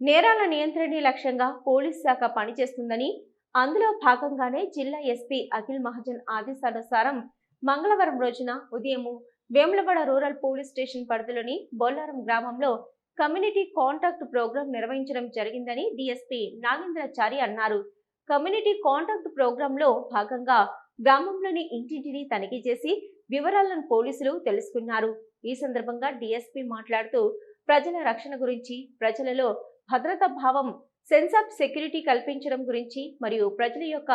నేరాల నియంత్రణే లక్ష్యంగా పోలీస్ శాఖ పనిచేస్తుందని అందులో భాగంగానే జిల్లా ఎస్పీ అఖిల్ మహాజన్ ఆదేశానుసారం మంగళవారం రోజున ఉదయం వేములవాడ రూరల్ పోలీస్ స్టేషన్ పరిధిలోని బొల్లారం గ్రామంలో కమ్యూనిటీ కాంటాక్ట్ ప్రోగ్రాం నిర్వహించడం జరిగిందని డిఎస్పీ నాగేంద్రచారి అన్నారు. కమ్యూనిటీ కాంటాక్ట్ ప్రోగ్రాంలో భాగంగా గ్రామంలోని ఇంటింటిని తనిఖీ చేసి వివరాలను పోలీసులు తెలుసుకున్నారు. ఈ సందర్భంగా డిఎస్పీ మాట్లాడుతూ ప్రజల రక్షణ గురించి ప్రజలలో భద్రతా భావం సెన్స్ ఆఫ్ సెక్యూరిటీ కల్పించడం గురించి మరియు ప్రజల యొక్క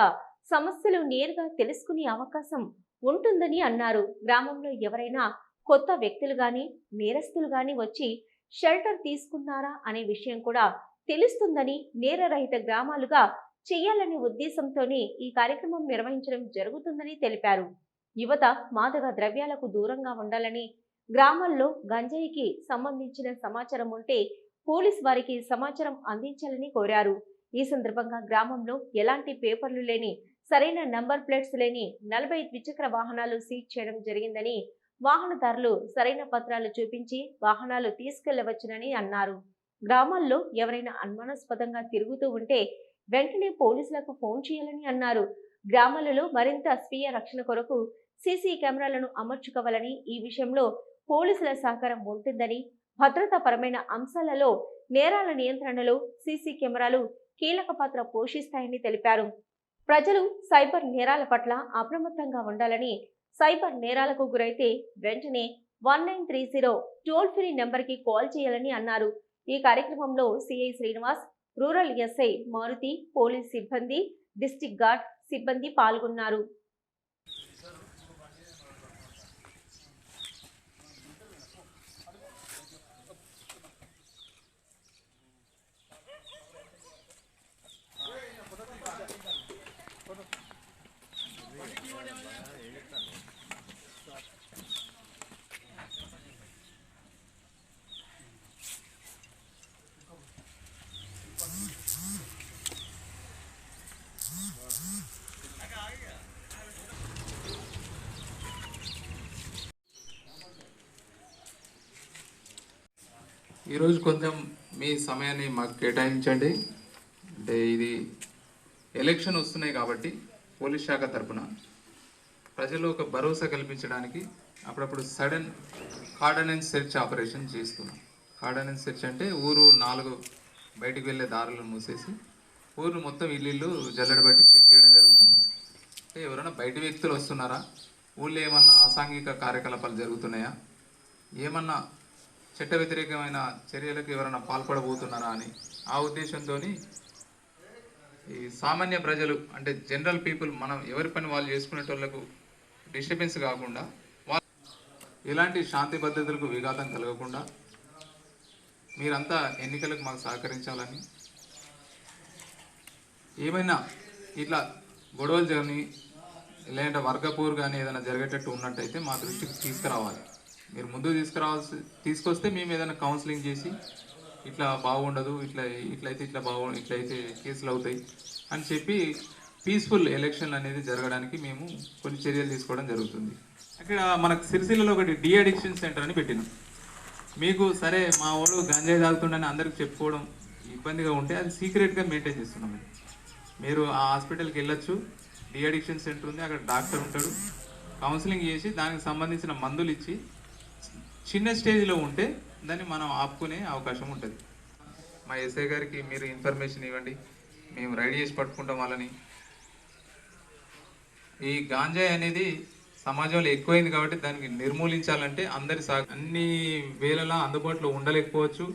సమస్యలు నేరుగా తెలుసుకునే అవకాశం ఉంటుందని అన్నారు. గ్రామంలో ఎవరైనా కొత్త వ్యక్తులు కానీ నేరస్తులు కానీ వచ్చి షెల్టర్ తీసుకున్నారా అనే విషయం కూడా తెలుస్తుందని నేరరహిత గ్రామాలుగా చేయాలనే ఉద్దేశంతోనే ఈ కార్యక్రమం నిర్వహించడం జరుగుతుందని తెలిపారు. యువత మాదక ద్రవ్యాలకు దూరంగా ఉండాలని గ్రామాల్లో గంజాయికి సంబంధించిన సమాచారం ఉంటే పోలీస్ వారికి సమాచారం అందించాలని కోరారు. ఈ సందర్భంగా గ్రామంలో ఎలాంటి పేపర్లు లేని సరైన నంబర్ ప్లేట్స్ లేని నలభై ద్విచక్ర వాహనాలు సీజ్ చేయడం జరిగిందని వాహనదారులు సరైన పత్రాలు చూపించి వాహనాలు తీసుకెళ్ళవచ్చునని అన్నారు. గ్రామాల్లో ఎవరైనా అనుమానాస్పదంగా తిరుగుతూ ఉంటే వెంటనే పోలీసులకు ఫోన్ చేయాలని అన్నారు. గ్రామాలలో మరింత స్వీయ రక్షణ కొరకు సీసీ కెమెరాలను అమర్చుకోవాలని ఈ విషయంలో పోలీసుల సహకారం ఉంటుందని భద్రతాపరమైన అంశాలలో నేరాల నియంత్రణలో సీసీ కెమెరాలు కీలక పాత్ర పోషిస్తాయని తెలిపారు. ప్రజలు సైబర్ నేరాల పట్ల అప్రమత్తంగా ఉండాలని సైబర్ నేరాలకు గురైతే వెంటనే one nine three zero toll free నెంబర్కి కాల్ చేయాలని అన్నారు. ఈ కార్యక్రమంలో CI Srinivas rural SI Maruthi police సిబ్బంది డిస్టిక్ గార్డ్ సిబ్బంది పాల్గొన్నారు. ఈరోజు కొంచెం మీ సమయాన్ని మాకు కేటాయించండి. అంటే ఇది ఎలక్షన్ వస్తున్నాయి కాబట్టి పోలీస్ శాఖ తరఫున ప్రజలు ఒక భరోసా కల్పించడానికి అప్పుడప్పుడు సడన్ కార్డనెన్స్ సెర్చ్ ఆపరేషన్ చేస్తున్నాం. కార్డనెన్స్ సెర్చ్ అంటే ఊరు నాలుగు బయటికి వెళ్ళే దారులను మూసేసి ఊరు మొత్తం ఇల్లు జల్లెడ బట్టి చెక్ చేయడం జరుగుతుంది. అంటే ఎవరైనా బయట వ్యక్తులు వస్తున్నారా? ఊళ్ళో ఏమన్నా అసాంఘిక కార్యకలాపాలు జరుగుతున్నాయా? ఏమన్నా చట్ట వ్యతిరేకమైన చర్యలకు ఎవరైనా పాల్పడబోతున్నారా అని ఆ ఉద్దేశంతో ఈ సామాన్య ప్రజలు అంటే జనరల్ పీపుల్ మనం ఎవరి పని వాళ్ళు చేసుకునేటోళ్ళకు డిస్టర్బెన్స్ కాకుండా ఇలాంటి ఎలాంటి శాంతి భద్రతలకు విఘాతం కలగకుండా మీరంతా ఎన్నికలకు మాకు సహకరించాలని. ఏమైనా ఇట్లా గొడవలు కానీ లేదంటే వర్గపూర్ కానీ ఏదైనా జరిగేటట్టు ఉన్నట్టయితే మా దృష్టికి తీసుకురావాలి. మీరు ముందు తీసుకురావాల్సి తీసుకొస్తే మేము ఏదైనా కౌన్సిలింగ్ చేసి ఇట్లా బాగుండదు ఇట్లా ఇట్లయితే ఇట్లా బాగు ఇట్లయితే కేసులు అవుతాయి అని చెప్పి పీస్ఫుల్ ఎలక్షన్ అనేది జరగడానికి మేము కొన్ని చర్యలు తీసుకోవడం జరుగుతుంది. అక్కడ మనకు సిరిసిల్లలో ఒకటి డి అడిక్షన్ సెంటర్ అని పెట్టినాం. మీకు సరే మా వాడు గంజాయి తాగుతుండని అందరికి చెప్పుకోవడం ఇబ్బందిగా ఉంటే అది సీక్రెట్గా మెయింటైన్ చేస్తున్నాం మేము. మీరు ఆ హాస్పిటల్కి వెళ్ళొచ్చు. డి అడిక్షన్ సెంటర్ ఉంది అక్కడ డాక్టర్ ఉంటాడు. కౌన్సిలింగ్ చేసి దానికి సంబంధించిన మందులు ఇచ్చి చిన్న స్టేజ్లో ఉంటే దాన్ని మనం ఆపుకునే అవకాశం ఉంటుంది. మా ఎస్ఐ గారికి మీరు ఇన్ఫర్మేషన్ ఇవ్వండి. మేము రెడీ చేసి పట్టుకుంటాం వాళ్ళని. ఈ గాంజాయి అనేది సమాజంలో ఎక్కువైంది కాబట్టి దానికి నిర్మూలించాలంటే అందరి సా అన్ని వేళలా అందుబాటులో ఉండలేకపోవచ్చు.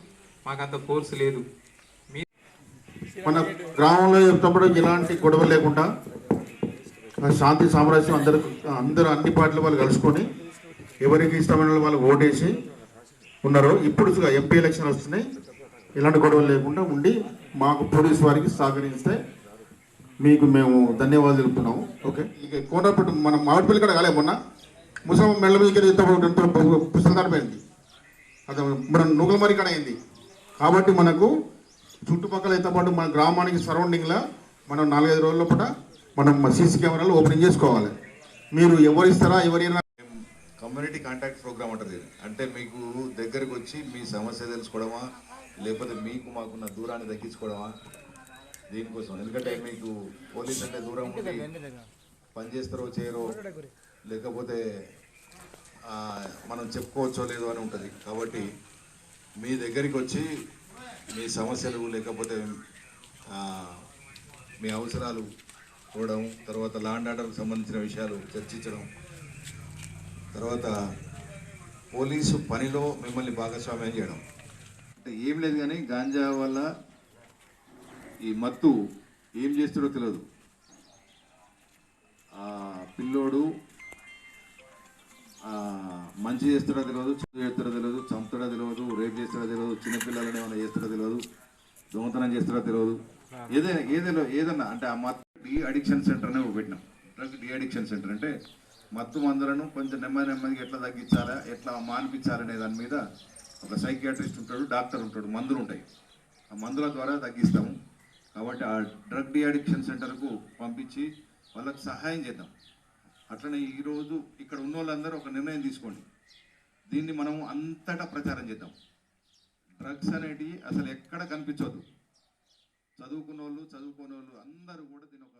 మాకు అంత ఫోర్స్ లేదు. మీ మన గ్రామంలో చెప్తప్పుడు ఎలాంటి గొడవ లేకుండా శాంతి సామరస్యం అందరు అందరూ అన్ని పార్టీల వాళ్ళు కలుసుకొని ఎవరికి ఇష్టమైన వాళ్ళు ఓటేసి ఉన్నారు ఇప్పుడు ఎంపీ ఎలక్షన్ వస్తున్నాయి. ఎలాంటి గొడవలు లేకుండా ఉండి మాకు పోలీస్ వారికి సహకరిస్తే మీకు మేము ధన్యవాదాలు తెలుపుతున్నాము. ఓకే? ఇక కోటపట్టు మన మామిడిపల్లి కూడా కాలే మొన్న. ముసలం మెల్ల మీదకి ఎంత పుస్తకం అది మన నూకల మరి అయింది. కాబట్టి మనకు చుట్టుపక్కల అయితే పాటు మన గ్రామానికి సరౌండింగ్లో మనం నాలుగైదు రోజుల పూట మనం సీసీ కెమెరాలు ఓపెనింగ్ చేసుకోవాలి. మీరు ఎవరిస్తారా ఎవరైనా కమ్యూనిటీ కాంటాక్ట్ ప్రోగ్రామ్ అంటారు ఇది అంటే మీకు దగ్గరికి వచ్చి మీ సమస్య తెలుసుకోవడమా? లేకపోతే మీకు మాకున్న దూరాన్ని తగ్గించుకోవడమా? దీనికోసం. ఎందుకంటే మీకు పోలీస్ అంటే దూరం ఉండి పని చేస్తారో చేయరో లేకపోతే మనం చెప్పుకోవచ్చో లేదో అని ఉంటుంది. కాబట్టి మీ దగ్గరికి వచ్చి మీ సమస్యలు లేకపోతే మీ అవసరాలు చూడడం తర్వాత లాండ్ ఆర్డర్కి సంబంధించిన విషయాలు చర్చించడం తర్వాత పోలీసు పనిలో మిమ్మల్ని భాగస్వామ్యం చేయడం. అంటే ఏం లేదు కానీ గాంజా వల్ల ఈ మత్తు ఏం చేస్తాడో తెలియదు. ఆ పిల్లోడు మంచి చేస్తాడో తెలియదు చెడు చేస్తాడో తెలియదు చంపుతాడో తెలియదు రేప్ చేస్తాడో తెలియదు చిన్నపిల్లలని ఏమైనా చేస్తాడో తెలియదు దొంగతనం చేస్తాడో తెలియదు. ఏదైనా ఏదైనా ఏదన్నా అంటే ఆ మత్తు డి అడిక్షన్ సెంటర్ అనే పెట్టినాం. డ్రగ్ డి అడిక్షన్ సెంటర్ అంటే మత్తు మందులను కొంచెం నెమ్మది నెమ్మదిగా ఎట్లా తగ్గించాలా ఎట్లా మానిపించాలనే దాని మీద ఒక సైకియాట్రిస్ట్ ఉంటాడు డాక్టర్ ఉంటాడు మందులు ఉంటాయి. ఆ మందుల ద్వారా తగ్గిస్తాము. కాబట్టి ఆ డ్రగ్ డిఅడిక్షన్ సెంటర్కు పంపించి వాళ్ళకి సహాయం చేద్దాం. అట్లనే ఈరోజు ఇక్కడ ఉన్న వాళ్ళందరూ ఒక నిర్ణయం తీసుకోండి. దీన్ని మనం అంతటా ప్రచారం చేద్దాం. డ్రగ్స్ అనేటివి అసలు ఎక్కడ కనిపించవద్దు చదువుకున్న వాళ్ళు చదువుకోని వాళ్ళు అందరూ కూడా దీని ఒక